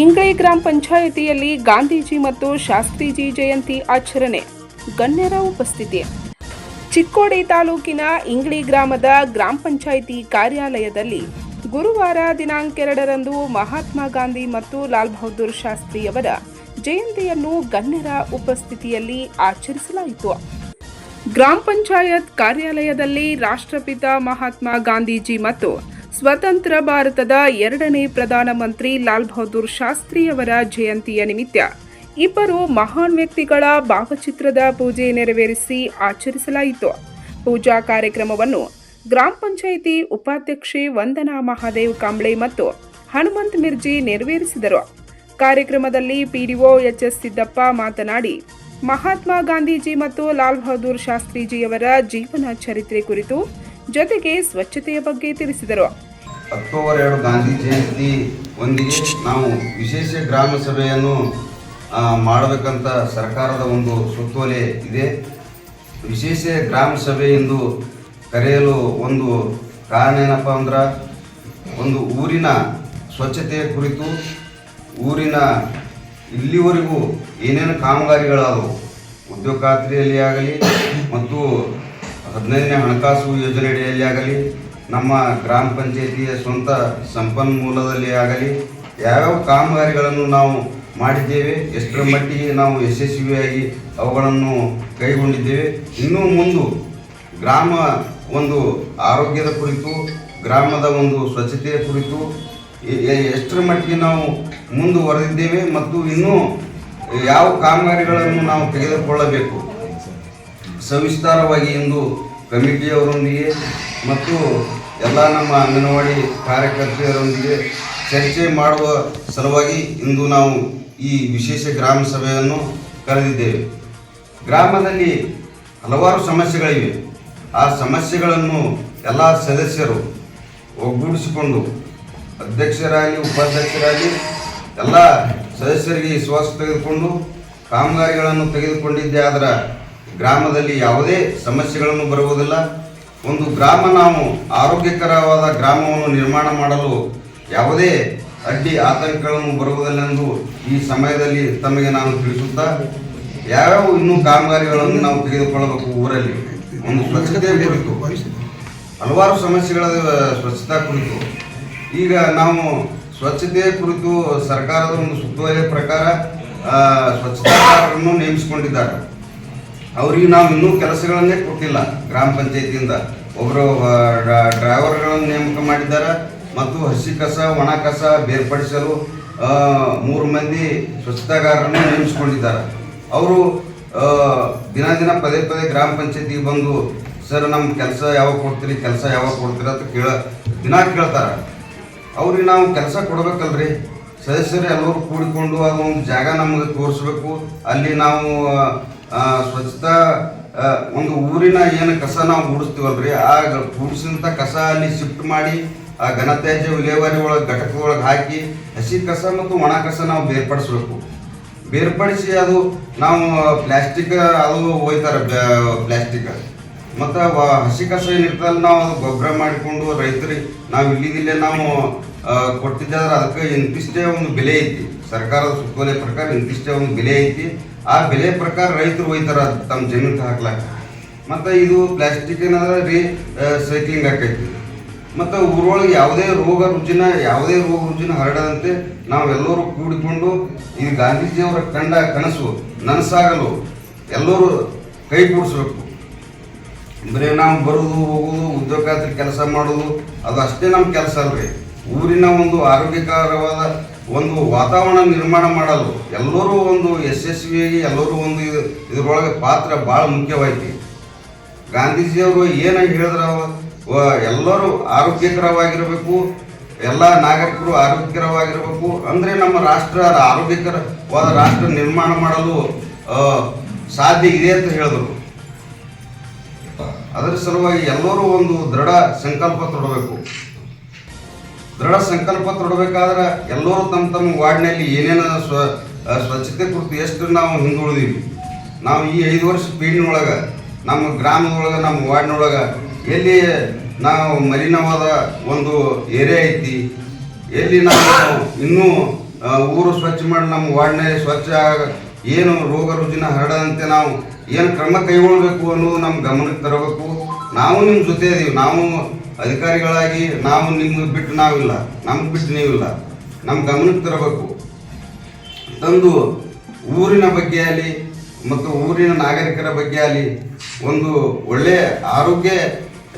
ಇಂಗಳಿ ಗ್ರಾಮ ಪಂಚಾಯಿತಿಯಲ್ಲಿ ಗಾಂಧೀಜಿ ಮತ್ತು ಶಾಸ್ತ್ರೀಜಿ ಜಯಂತಿ ಆಚರಣೆ. ಗಣ್ಯರ ಉಪಸ್ಥಿತಿ. ಚಿಕ್ಕೋಡಿ ತಾಲೂಕಿನ ಇಂಗ್ಳಿ ಗ್ರಾಮದ ಗ್ರಾಮ ಪಂಚಾಯಿತಿ ಕಾರ್ಯಾಲಯದಲ್ಲಿ ಗುರುವಾರ ದಿನಾಂಕ ಎರಡರಂದು ಮಹಾತ್ಮ ಗಾಂಧಿ ಮತ್ತು ಲಾಲ್ ಬಹದ್ದೂರ್ ಶಾಸ್ತ್ರಿಯವರ ಜಯಂತಿಯನ್ನು ಗಣ್ಯರ ಉಪಸ್ಥಿತಿಯಲ್ಲಿ ಆಚರಿಸಲಾಯಿತು. ಗ್ರಾಮ ಪಂಚಾಯತ್ ಕಾರ್ಯಾಲಯದಲ್ಲಿ ರಾಷ್ಟ್ರಪಿತ ಮಹಾತ್ಮ ಗಾಂಧೀಜಿ ಮತ್ತು ಸ್ವತಂತ್ರ ಭಾರತದ ಎರಡನೇ ಪ್ರಧಾನಮಂತ್ರಿ ಲಾಲ್ ಬಹದ್ದೂರ್ ಶಾಸ್ತ್ರಿಯವರ ಜಯಂತಿಯ ನಿಮಿತ್ತ ಇಬ್ಬರು ಮಹಾನ್ ವ್ಯಕ್ತಿಗಳ ಭಾವಚಿತ್ರದ ಪೂಜೆ ನೆರವೇರಿಸಿ ಆಚರಿಸಲಾಯಿತು. ಪೂಜಾ ಕಾರ್ಯಕ್ರಮವನ್ನು ಗ್ರಾಮ ಪಂಚಾಯಿತಿ ಉಪಾಧ್ಯಕ್ಷೆ ವಂದನಾ ಮಹಾದೇವ್ ಕಾಂಬ್ಳೆ ಮತ್ತು ಹನುಮಂತ್ ಮಿರ್ಜಿ ನೆರವೇರಿಸಿದರು. ಕಾರ್ಯಕ್ರಮದಲ್ಲಿ ಪಿಡಿಒ ಎಚ್ಎಸ್ ಸಿದ್ದಪ್ಪ ಮಾತನಾಡಿ, ಮಹಾತ್ಮ ಗಾಂಧೀಜಿ ಮತ್ತು ಲಾಲ್ ಬಹದ್ದೂರ್ ಶಾಸ್ತ್ರೀಜಿಯವರ ಜೀವನ ಚರಿತ್ರೆ ಕುರಿತು ಜೊತೆಗೆ ಸ್ವಚ್ಛತೆಯ ಬಗ್ಗೆ ತಿಳಿಸಿದರು. ಅಕ್ಟೋಬರ್ ಎರಡು ಗಾಂಧಿ ಜಯಂತಿ ಒಂದಿಗೆ ನಾವು ವಿಶೇಷ ಗ್ರಾಮ ಸಭೆಯನ್ನು ಮಾಡಬೇಕಂತ ಸರ್ಕಾರದ ಒಂದು ಸುತ್ತೋಲೆ ಇದೆ. ವಿಶೇಷ ಗ್ರಾಮ ಸಭೆ ಎಂದು ಕರೆಯಲು ಒಂದು ಕಾರಣ ಏನಪ್ಪ ಅಂದ್ರೆ ಒಂದು ಊರಿನ ಸ್ವಚ್ಛತೆಯ ಕುರಿತು ಊರಿನ ಇಲ್ಲಿವರೆಗೂ ಏನೇನು ಕಾಮಗಾರಿಗಳಾದವು ಉದ್ಯೋಗ ಖಾತ್ರಿಯಲ್ಲಿ ಆಗಲಿ ಮತ್ತು ಹದಿನೈದನೇ ಹಣಕಾಸು ಯೋಜನೆಯಡಿಯಲ್ಲಿ ಆಗಲಿ ನಮ್ಮ ಗ್ರಾಮ ಪಂಚಾಯಿತಿಯ ಸ್ವಂತ ಸಂಪನ್ಮೂಲದಲ್ಲಿ ಆಗಲಿ ಯಾವ್ಯಾವ ಕಾಮಗಾರಿಗಳನ್ನು ನಾವು ಮಾಡಿದ್ದೇವೆ, ಎಷ್ಟರ ಮಟ್ಟಿಗೆ ನಾವು ಯಶಸ್ವಿಯಾಗಿ ಅವುಗಳನ್ನು ಕೈಗೊಂಡಿದ್ದೇವೆ, ಇನ್ನೂ ಮುಂದೆ ಗ್ರಾಮ ಒಂದು ಆರೋಗ್ಯದ ಕುರಿತು, ಗ್ರಾಮದ ಒಂದು ಸ್ವಚ್ಛತೆಯ ಕುರಿತು ಎಷ್ಟರ ಮಟ್ಟಿಗೆ ನಾವು ಮುಂದುವರೆದಿದ್ದೇವೆ ಮತ್ತು ಇನ್ನೂ ಯಾವ ಕಾಮಗಾರಿಗಳನ್ನು ನಾವು ತೆಗೆದುಕೊಳ್ಳಬೇಕು. ಸವಿಸ್ತಾರವಾಗಿ ಇಂದು ಕಮಿಟಿಯವರೊಂದಿಗೆ ಮತ್ತು ಎಲ್ಲ ನಮ್ಮ ಅಂಗನವಾಡಿ ಕಾರ್ಯಕರ್ತೆಯರೊಂದಿಗೆ ಚರ್ಚೆ ಮಾಡುವ ಸಲುವಾಗಿ ಇಂದು ನಾವು ಈ ವಿಶೇಷ ಗ್ರಾಮ ಸಭೆಯನ್ನು ಕರೆದಿದ್ದೇವೆ. ಗ್ರಾಮದಲ್ಲಿ ಹಲವಾರು ಸಮಸ್ಯೆಗಳಿವೆ. ಆ ಸಮಸ್ಯೆಗಳನ್ನು ಎಲ್ಲ ಸದಸ್ಯರು ಒಗ್ಗೂಡಿಸಿಕೊಂಡು ಅಧ್ಯಕ್ಷರಾಗಿ ಉಪಾಧ್ಯಕ್ಷರಾಗಲಿ ಎಲ್ಲ ಸದಸ್ಯರಿಗೆ ವಿಶ್ವಾಸ ತೆಗೆದುಕೊಂಡು ಕಾಮಗಾರಿಗಳನ್ನು ತೆಗೆದುಕೊಂಡಿದ್ದೇ ಆದರೆ ಗ್ರಾಮದಲ್ಲಿ ಯಾವುದೇ ಸಮಸ್ಯೆಗಳನ್ನು ಬರುವುದಿಲ್ಲ. ಒಂದು ಗ್ರಾಮ ನಾವು ಆರೋಗ್ಯಕರವಾದ ಗ್ರಾಮವನ್ನು ನಿರ್ಮಾಣ ಮಾಡಲು ಯಾವುದೇ ಅಡ್ಡಿ ಆತಂಕಗಳನ್ನು ಬರುವುದಿಲ್ಲೆಂದು ಈ ಸಮಯದಲ್ಲಿ ತಮಗೆ ನಾನು ತಿಳಿಸುತ್ತಾ, ಯಾವ್ಯಾವ ಇನ್ನೂ ಕಾಮಗಾರಿಗಳನ್ನು ನಾವು ತೆಗೆದುಕೊಳ್ಳಬೇಕು ಊರಲ್ಲಿ? ಒಂದು ಸ್ವಚ್ಛತೆ ಕುರಿತು. ಹಲವಾರು ಸಮಸ್ಯೆಗಳ ಸ್ವಚ್ಛತಾ ಕುರಿತು. ಈಗ ನಾವು ಸ್ವಚ್ಛತೆ ಕುರಿತು ಸರ್ಕಾರದ ಒಂದು ಸುತ್ತುವರಿಯ ಪ್ರಕಾರ ಸ್ವಚ್ಛತಾ ನೇಮಿಸಿಕೊಂಡಿದ್ದಾರೆ. ಅವರಿಗೆ ನಾವು ಇನ್ನೂ ಕೆಲಸಗಳನ್ನೇ ಕೊಟ್ಟಿಲ್ಲ. ಗ್ರಾಮ ಪಂಚಾಯತಿಯಿಂದ. ಒಬ್ಬರು ಡ್ರೈವರ್ಗಳನ್ನು ನೇಮಕ ಮಾಡಿದ್ದಾರೆ. ಮತ್ತು ಹಸಿ ಕಸ, ಒಣ ಕಸ ಬೇರ್ಪಡಿಸಲು ಮೂರು ಮಂದಿ ಸ್ವಚ್ಛತಾಗಾರರನ್ನು ನೇಮಿಸಿಕೊಂಡಿದ್ದಾರೆ. ಅವರು ದಿನ ದಿನ ಪದೇ ಪದೇ ಗ್ರಾಮ ಪಂಚಾಯತಿಗೆ ಬಂದು, ಸರ್ ನಮ್ಮ ಕೆಲಸ ಯಾವಾಗ ಕೊಡ್ತೀರಿ, ಕೆಲಸ ಯಾವಾಗ ಕೊಡ್ತೀರಿ ಅಂತ ಕೇಳ, ದಿನ ಕೇಳ್ತಾರೆ. ಅವ್ರಿಗೆ ನಾವು ಕೆಲಸ ಕೊಡಬೇಕಲ್ರಿ. ಸದಸ್ಯರು ಎಲ್ಲರೂ ಕೂಡಿಕೊಂಡು ಅದೊಂದು ಜಾಗ ನಮಗೆ ತೋರಿಸ್ಬೇಕು. ಅಲ್ಲಿ ನಾವು ಸ್ವಚ್ಛತಾ ಒಂದು ಊರಿನ ಏನು ಕಸ ನಾವು ಗುಡಿಸ್ತೀವಲ್ರಿ ಆ ಗುಡಿಸಿದಂಥ ಕಸ ಅಲ್ಲಿ ಶಿಫ್ಟ್ ಮಾಡಿ, ಆ ಘನತ್ಯಾಜ್ಯ ವಿಲೇವಾರಿ ಒಳಗೆ ಘಟಕದೊಳಗೆ ಹಾಕಿ, ಹಸಿ ಕಸ ಮತ್ತು ಒಣ ಕಸ ನಾವು ಬೇರ್ಪಡಿಸ್ಬೇಕು. ಬೇರ್ಪಡಿಸಿ ಅದು ನಾವು ಪ್ಲಾಸ್ಟಿಕ್, ಅದು ಒಯ್ತಾರೆ ಪ್ಲಾಸ್ಟಿಕ್. ಮತ್ತು ಹಸಿ ಕಸ ಏನಿರ್ತಲ್ಲ ನಾವು ಅದು ಗೊಬ್ಬರ ಮಾಡಿಕೊಂಡು ರೈತರಿಗೆ, ನಾವು ಇಲ್ಲಿದಿಲ್ಲೇ ನಾವು ಕೊಟ್ಟಿದ್ದಾದ್ರೆ ಅದಕ್ಕೆ ಇಂತಿಷ್ಟೇ ಒಂದು ಬೆಲೆ ಐತಿ. ಸರ್ಕಾರದ ಸುತ್ತೋಲೆ ಪ್ರಕಾರ ಇಂತಿಷ್ಟೇ ಒಂದು ಬೆಲೆ ಐತಿ. ಆ ಬೆಲೆ ಪ್ರಕಾರ ರೈತರು ಒಯ್ತಾರ ತಮ್ಮ ಜಮೀನು ಹಾಕ್ಲಾಕ. ಮತ್ತು ಇದು ಪ್ಲಾಸ್ಟಿಕ್ ಏನಾದ್ರೆ ರೀ ಸೈಕ್ಲಿಂಗ್ ಆಕೈತಿ ಮತ್ತು ಊರೊಳಗೆ ಯಾವುದೇ ರೋಗ ರುಜಿನ, ಯಾವುದೇ ರೋಗ ರುಜಿನ ಹರಡದಂತೆ ನಾವೆಲ್ಲರೂ ಕೂಡಿಕೊಂಡು ಈ ಗಾಂಧೀಜಿಯವರ ಕಂಡ ಕನಸು ನನಸಾಗಲು ಎಲ್ಲರೂ ಕೈ ಕೂಡಿಸ್ಬೇಕು. ಬರೀ ನಾವು ಬರೋದು, ಹೋಗೋದು ಉದ್ಯೋಗ ಕೆಲಸ ಮಾಡೋದು, ಅದು ಅಷ್ಟೇ ನಮ್ಮ ಕೆಲಸ ಅಲ್ರಿ. ಊರಿನ ಒಂದು ಆರೋಗ್ಯಕರವಾದ ಒಂದು ವಾತಾವರಣ ನಿರ್ಮಾಣ ಮಾಡಲು ಎಲ್ಲರೂ ಒಂದು ಯಶಸ್ವಿಯಾಗಿ ಎಲ್ಲರೂ ಒಂದು ಇದು ಇದ್ರೊಳಗೆ ಪಾತ್ರ ಭಾಳ ಮುಖ್ಯವಾಯಿತು. ಗಾಂಧೀಜಿಯವರು ಏನು ಹೇಳಿದ್ರ ಎಲ್ಲರೂ ಆರೋಗ್ಯಕರವಾಗಿರಬೇಕು, ಎಲ್ಲ ನಾಗರಿಕರು ಆರೋಗ್ಯಕರವಾಗಿರಬೇಕು. ಅಂದರೆ ನಮ್ಮ ರಾಷ್ಟ್ರ ಆರೋಗ್ಯಕರವಾದ ರಾಷ್ಟ್ರ ನಿರ್ಮಾಣ ಮಾಡಲು ಸಾಧ್ಯ ಇದೆ ಅಂತ ಹೇಳಿದ್ರು. ಅದರ ಸಲುವಾಗಿ ಎಲ್ಲರೂ ಒಂದು ದೃಢ ಸಂಕಲ್ಪ ತೊಡಬೇಕು. ದೃಢ ಸಂಕಲ್ಪ ತೊಡಬೇಕಾದ್ರೆ ಎಲ್ಲರೂ ತಮ್ಮ ತಮ್ಮ ವಾರ್ಡ್ನಲ್ಲಿ ಏನೇನು ಸ್ವ ಸ್ವಚ್ಛತೆ ಕುರಿತು ಎಷ್ಟು ನಾವು ಹಿಂದುಳಿದೀವಿ. ನಾವು ಈ ಐದು ವರ್ಷ ಪೀಡಿನೊಳಗೆ, ನಮ್ಮ ಗ್ರಾಮದೊಳಗೆ, ನಮ್ಮ ವಾರ್ಡ್ನೊಳಗೆ ಎಲ್ಲಿ ನಾವು ಮಲಿನವಾದ ಒಂದು ಏರಿಯಾ ಐತಿ, ಎಲ್ಲಿ ನಾವು ಇನ್ನೂ ಊರು ಸ್ವಚ್ಛ ಮಾಡಿ ನಮ್ಮ ವಾರ್ಡ್ನಲ್ಲಿ ಸ್ವಚ್ಛ ಏನು ರೋಗ ರುಜಿನ ಹರಡದಂತೆ ನಾವು ಏನು ಕ್ರಮ ಕೈಗೊಳ್ಳಬೇಕು ಅನ್ನೋದು ನಮ್ಮ ಗಮನಕ್ಕೆ ತರಬೇಕು. ನಾವು ನಿಮ್ಮ ಜೊತೆ ಇದೀವಿ. ನಾವು ಅಧಿಕಾರಿಗಳಾಗಿ ನಾವು ನಿಮ್ಗೆ ಬಿಟ್ಟು ನಾವಿಲ್ಲ. ನಮ್ಗೆ ಬಿಟ್ಟು ನೀವಿಲ್ಲ. ನಮ್ಮ ಗಮನಕ್ಕೆ ತರಬೇಕು. ತಂದು ಊರಿನ ಬಗ್ಗೆ ಆಗಲಿ ಮತ್ತು ಊರಿನ ನಾಗರಿಕರ ಬಗ್ಗೆ ಆಗಲಿ ಒಂದು ಒಳ್ಳೆಯ ಆರೋಗ್ಯ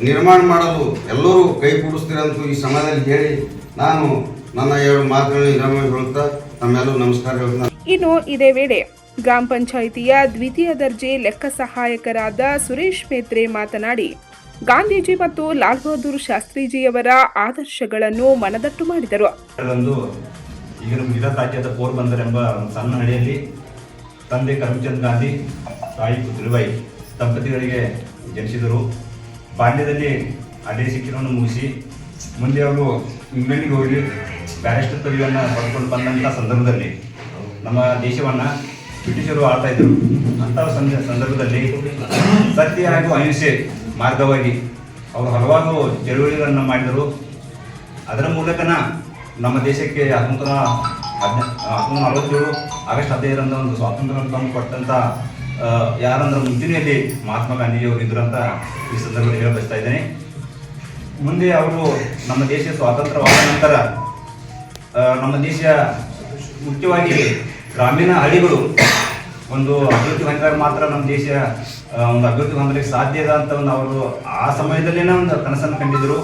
ನಿರ್ಮಾಣ ಮಾಡಲು ಎಲ್ಲರೂ ಕೈ ಕೂಡಿಸ್ತೀರಂತೂ ಈ ಸಮಯದಲ್ಲಿ ಹೇಳಿ ನಾನು ನನ್ನ ಎರಡು ಮಾತುಗಳನ್ನು ವಿರಾಮ ಹೇಳ್ತಾ ನಮ್ಮೆಲ್ಲರೂ ನಮಸ್ಕಾರ ಹೇಳ್ತಾ ಇನ್ನು ಇದೇ ವೇಳೆ ಗ್ರಾಮ ಪಂಚಾಯಿತಿಯ ದ್ವಿತೀಯ ದರ್ಜೆ ಲೆಕ್ಕ ಸಹಾಯಕರಾದ ಸುರೇಶ್ ಮೇತ್ರೆ ಮಾತನಾಡಿ ಗಾಂಧೀಜಿ ಮತ್ತು ಲಾಲ್ ಬಹದ್ದೂರ್ ಶಾಸ್ತ್ರೀಜಿಯವರ ಆದರ್ಶಗಳನ್ನು ಮನದಟ್ಟು ಮಾಡಿದರು. ರಾಜ್ಯದ ಪೋರ್ಬಂದರ್ ಎಂಬ ಸಣ್ಣ ಹಳ್ಳಿಯಲ್ಲಿ ತಂದೆ ಕರಮ್ಚಂದ್ ಗಾಂಧಿ, ತಾಯಿ ಪುತ್ರಿಬಾಯಿ ದಂಪತಿಗಳಿಗೆ ಜನಿಸಿದರು. ಬಾಲ್ಯದಲ್ಲಿ ಅದೇ ಶಿಕ್ಷಣವನ್ನು ಮುಗಿಸಿ ಮುಂದೆ ಅವರು ಇಂಗ್ಲೆಂಡಿಗೆ ಹೋಗಿ ಬ್ಯಾರಿಸ್ಟರ್ ಪದವಿಯನ್ನು ಪಡ್ಕೊಂಡು ಬಂದಂಥ ಸಂದರ್ಭದಲ್ಲಿ ನಮ್ಮ ದೇಶವನ್ನು ಬ್ರಿಟಿಷರು ಆಳ್ತಾ ಇದ್ದರು. ಅಂಥ ಸಂದರ್ಭದಲ್ಲಿ ಸತ್ಯ ಹಾಗೂ ಅಹಿಂಸೆ ಮಾರ್ಗವಾಗಿ ಅವರು ಹಲವಾರು ಚಳುವಳಿಗಳನ್ನು ಮಾಡಿದರು. ಅದರ ಮೂಲಕನ ನಮ್ಮ ದೇಶಕ್ಕೆ ಹತ್ತೊಂಬತ್ತು ಹತ್ತೊಂಬತ್ತು ನಲವತ್ತೇಳು ಆಗಸ್ಟ್ ಹದಿನೈದರಂದು ಒಂದು ಸ್ವಾತಂತ್ರ್ಯವನ್ನು ತಂದು ಕೊಟ್ಟಂತ ಆ, ಯಾರಂದ್ರೆ ಮುಂಚೂಣಿಯಲ್ಲಿ ಮಹಾತ್ಮ ಗಾಂಧೀಜಿಯವರು ಇದ್ರು ಅಂತ ಈ ಸಂದರ್ಭದಲ್ಲಿ ಹೇಳ ಬಯಸ್ತಾ ಇದ್ದೇನೆ. ಮುಂದೆ ಅವರು ನಮ್ಮ ದೇಶ ಸ್ವಾತಂತ್ರ್ಯವಾದ ನಂತರ ನಮ್ಮ ದೇಶ ಮುಖ್ಯವಾಗಿ ಗ್ರಾಮೀಣ ಹಳ್ಳಿಗಳು ಒಂದು ಅಭಿವೃದ್ಧಿ ಹೊಂದಿದಾಗ ಮಾತ್ರ ನಮ್ಮ ದೇಶ ಒಂದು ಅಭಿವೃದ್ಧಿ ಹೊಂದಲಿಕ್ಕೆ ಸಾಧ್ಯ ಇದೆ ಅಂತ ಒಂದು ಅವರು ಆ ಸಮಯದಲ್ಲಿನೇ ಒಂದು ಕನಸನ್ನು ಕಂಡಿದ್ರು.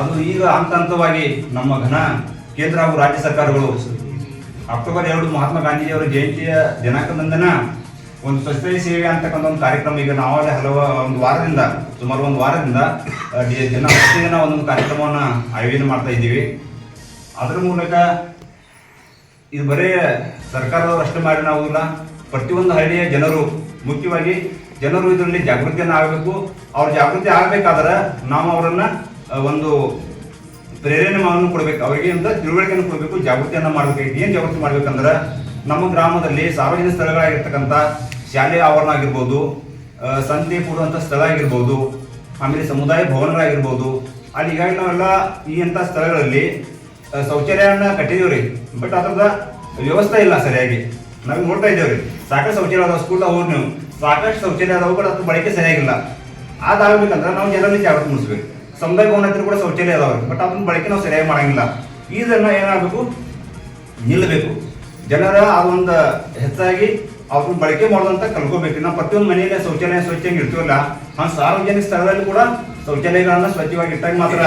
ಅದು ಈಗ ಹಂತ ಹಂತವಾಗಿ ನಮ್ಮ ಘನ ಕೇಂದ್ರ ಹಾಗೂ ರಾಜ್ಯ ಸರ್ಕಾರಗಳು ಅಕ್ಟೋಬರ್ ಎರಡು ಮಹಾತ್ಮ ಗಾಂಧೀಜಿಯವರ ಜಯಂತಿಯ ದಿನಾಂಕದಂದನ ಒಂದು ಸ್ವಚ್ಛತೆ ಸೇವೆ ಅಂತಕ್ಕಂಥ ಒಂದು ಕಾರ್ಯಕ್ರಮ ಈಗ ನಾವೇ ಹಲವು ಒಂದು ವಾರದಿಂದ, ಸುಮಾರು ಒಂದು ವಾರದಿಂದ ದಿನ ದಿನ ಒಂದೊಂದು ಕಾರ್ಯಕ್ರಮವನ್ನು ಆಯೋಜನೆ ಮಾಡ್ತಾ ಇದ್ದೀವಿ. ಅದರ ಮೂಲಕ ಇದು ಬರೀ ಸರ್ಕಾರದವರು ಅಷ್ಟು ಮಾಡಿ ನಾವಲ್ಲ ಪ್ರತಿಯೊಂದು ಹಳ್ಳಿಯ ಜನರು, ಮುಖ್ಯವಾಗಿ ಜನರು ಇದರಲ್ಲಿ ಜಾಗೃತಿಯನ್ನು ಆಗಬೇಕು. ಅವ್ರ ಜಾಗೃತಿ ಆಗಬೇಕಾದ್ರೆ ನಾವು ಅವರನ್ನ ಒಂದು ಪ್ರೇರಣೆಯನ್ನು ಕೊಡಬೇಕು. ಅವರಿಗೆ ಅಂತ ತಿಳುವಳಿಕೆಯನ್ನು ಕೊಡಬೇಕು, ಜಾಗೃತಿಯನ್ನು ಮಾಡಬೇಕು. ಏನು ಜಾಗೃತಿ ಮಾಡ್ಬೇಕಂದ್ರೆ ನಮ್ಮ ಗ್ರಾಮದಲ್ಲಿ ಸಾರ್ವಜನಿಕ ಸ್ಥಳಗಳಾಗಿರ್ತಕ್ಕಂಥ ಶಾಲೆ ಆವರಣ ಆಗಿರ್ಬೋದು ಸಂತೆ ಕೂಡುವಂಥ ಸ್ಥಳ ಆಗಿರ್ಬೋದು, ಆಮೇಲೆ ಸಮುದಾಯ ಭವನಗಳಾಗಿರ್ಬೋದು. ಅಲ್ಲಿ ಈಗಾಗಲೇ ನಾವೆಲ್ಲ ಈ ಅಂಥ ಸ್ಥಳಗಳಲ್ಲಿ ಶೌಚಾಲಯವನ್ನು ಕಟ್ಟಿದೀವಿ ರೀ ಬಟ್ ಅದ್ರದ ವ್ಯವಸ್ಥೆ ಇಲ್ಲ ಸರಿಯಾಗಿ. ನಾವು ನೋಡ್ತಾ ಇದ್ದೇವ್ರಿ ಸಾಕಷ್ಟು ಶೌಚಾಲಯ ಅದಾವ ಸ್ಕೂಲ್ ಹೋಗಿ ನೀವು. ಸಾಕಷ್ಟು ಶೌಚಾಲಯ ಅದಾವ ಕೂಡ ಅದ್ರ ಬಳಕೆ ಸರಿಯಾಗಿಲ್ಲ. ಅದಾಗಬೇಕಂದ್ರೆ ನಾವು ಜನರಲ್ಲಿ ಜಾಗೃತಿ ಮೂಡಿಸ್ಬೇಕು. ಸಮುದಾಯ ಭವನ ಕೂಡ ಶೌಚಾಲಯ ಅದಾವ್ರಿ ಬಟ್ ಅದನ್ನ ಬಳಕೆ ನಾವು ಸರಿಯಾಗಿ ಮಾಡಂಗಿಲ್ಲ. ಇದನ್ನ ಏನಾಗಬೇಕು? ನಿಲ್ಲಬೇಕು ಜನರ ಆ ಒಂದು ಹೆಚ್ಚಾಗಿ ಅವ್ರನ್ನ ಬಳಕೆ ಮಾಡೋದಂತ ಕಲ್ಕೋಬೇಕು ನಾವು ಪ್ರತಿಯೊಂದು ಮನೆಯಲ್ಲೇ ಶೌಚಾಲಯ ಸ್ವಚ್ಛವಾಗಿ ಇರ್ತೀವಲ್ಲ ಆ ಸಾರ್ವಜನಿಕ ಸ್ಥಳದಲ್ಲಿ ಕೂಡ ಶೌಚಾಲಯಗಳನ್ನ ಸ್ವಚ್ಛವಾಗಿ ಇಟ್ಟಾಗ ಮಾತ್ರ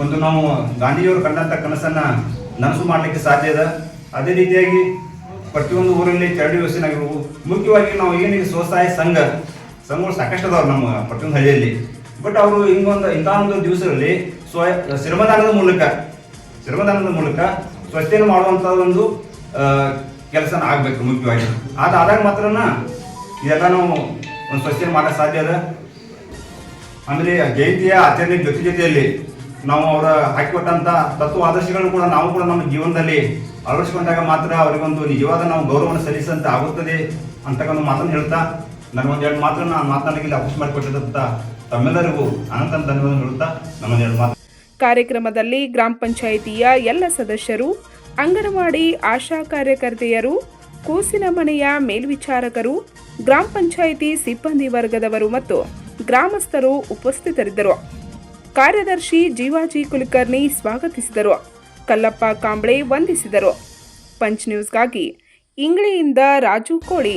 ಒಂದು ನಾವು ಗಾಂಧೀಜಿಯವರು ಕಂಡಂಥ ಕನಸನ್ನ ನನಸು ಮಾಡಲಿಕ್ಕೆ ಸಾಧ್ಯ ಇದೆ. ಅದೇ ರೀತಿಯಾಗಿ ಪ್ರತಿಯೊಂದು ಊರಲ್ಲಿ ಚರಂಡಿ ವ್ಯವಸ್ಥೆ ಆಗಿರ್ಬೋದು. ಮುಖ್ಯವಾಗಿ ನಾವು ಏನಿದೆ ಸ್ವಸಹಾಯ ಸಂಘ, ಸಂಘಗಳು ಸಾಕಷ್ಟು ಅದಾವ್ರು ನಮ್ಮ ಪ್ರತಿಯೊಂದು ಹಳ್ಳಿಯಲ್ಲಿ. ಬಟ್ ಅವರು ಹಿಂಗೊಂದು ಇಂಥ ಒಂದು ದಿವಸದಲ್ಲಿ ಸ್ವ, ಶ್ರಮದಾನದ ಮೂಲಕ ಶ್ರಮದಾನದ ಮೂಲಕ ಸ್ವಚ್ಛತೆಯನ್ನು ಮಾಡುವಂಥ ಒಂದು ಕೆಲಸನ ಆಗ್ಬೇಕು ಮುಖ್ಯವಾಗಿ. ಅದಾದಾಗ ಮಾತ್ರ ಇದೆಲ್ಲ ನಾವು ಒಂದು ಸ್ವಚ್ಛತೆ ಮಾಡಕ್ಕೆ ಸಾಧ್ಯ ಅದ. ಆಮೇಲೆ ಜಯಂತಿಯ ಆಚರಣೆ ಜೊತೆ ಜೊತೆಯಲ್ಲಿ ನಾವು ಅವರ ಹಾಕಿಕೊಟ್ಟಂತ ತತ್ವ ಆದರ್ಶಗಳನ್ನು ಕೂಡ ನಾವು ಕೂಡ ನಮ್ಮ ಜೀವನದಲ್ಲಿ ಅಳವಡಿಸಿಕೊಂಡಾಗ ಮಾತ್ರ ಅವರಿಗೊಂದು ನಿಜವಾದ ನಾವು ಗೌರವವನ್ನು ಸಲ್ಲಿಸಂತ ಆಗುತ್ತದೆ ಅಂತಕ್ಕಂಥ ಮಾತನ್ನು ಹೇಳ್ತಾ ನನಗೊಂದು ಎರಡು ಮಾತ್ರ ನಾನು ಮಾತನಾಡಲಿಕ್ಕೆ ಅವಕಾಶ ಮಾಡಿಕೊಟ್ಟಿದ್ದಂತ ತಮ್ಮೆಲ್ಲರಿಗೂ ಅನಂತ ಧನ್ಯವಾದ ಹೇಳುತ್ತಾ ನಮ್ಮೊಂದು ಎರಡು ಮಾತು. ಕಾರ್ಯಕ್ರಮದಲ್ಲಿ ಗ್ರಾಮ ಪಂಚಾಯಿತಿಯ ಎಲ್ಲ ಸದಸ್ಯರು, ಅಂಗನವಾಡಿ ಆಶಾ ಕಾರ್ಯಕರ್ತೆಯರು, ಕೂಸಿನ ಮನೆಯ ಮೇಲ್ವಿಚಾರಕರು, ಗ್ರಾಮ ಪಂಚಾಯಿತಿ ಸಿಬ್ಬಂದಿ ವರ್ಗದವರು ಮತ್ತು ಗ್ರಾಮಸ್ಥರು ಉಪಸ್ಥಿತರಿದ್ದರು. ಕಾರ್ಯದರ್ಶಿ ಜೀವಾಜಿ ಕುಲಕರ್ಣಿ ಸ್ವಾಗತಿಸಿದರು. ಕಲ್ಲಪ್ಪ ಕಾಂಬ್ಳೆ ವಂದಿಸಿದರು. ಪಂಚ್ ನ್ಯೂಸ್ಗಾಗಿ ಇಂಗ್ಲೆಯಿಂದ ರಾಜು ಕೋಳಿ.